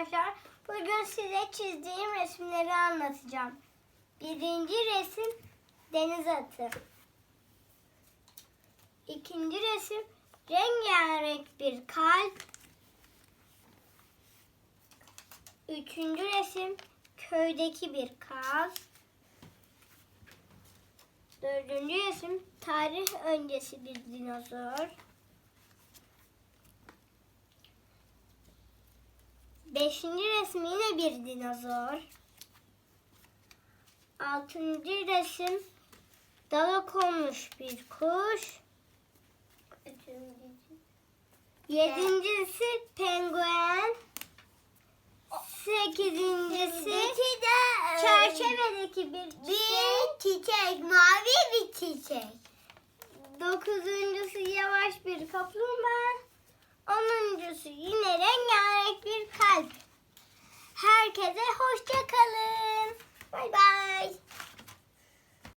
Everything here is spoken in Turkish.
arkadaşlar. Bugün size çizdiğim resimleri anlatacağım. Birinci resim deniz atı. İkinci resim rengarenk bir kalp. Üçüncü resim köydeki bir kaz. Dördüncü resim tarih öncesi bir dinozor. Beşinci resim yine bir dinozor. Altıncı resim dala konmuş bir kuş. Yedincisi penguen. Sekizincisi çerçevedeki bir çiçek. çiçek, mavi bir çiçek. Dokuzuncusu yavaş bir kaplumbağa. Onuncusu yine herkese hoşça kalın.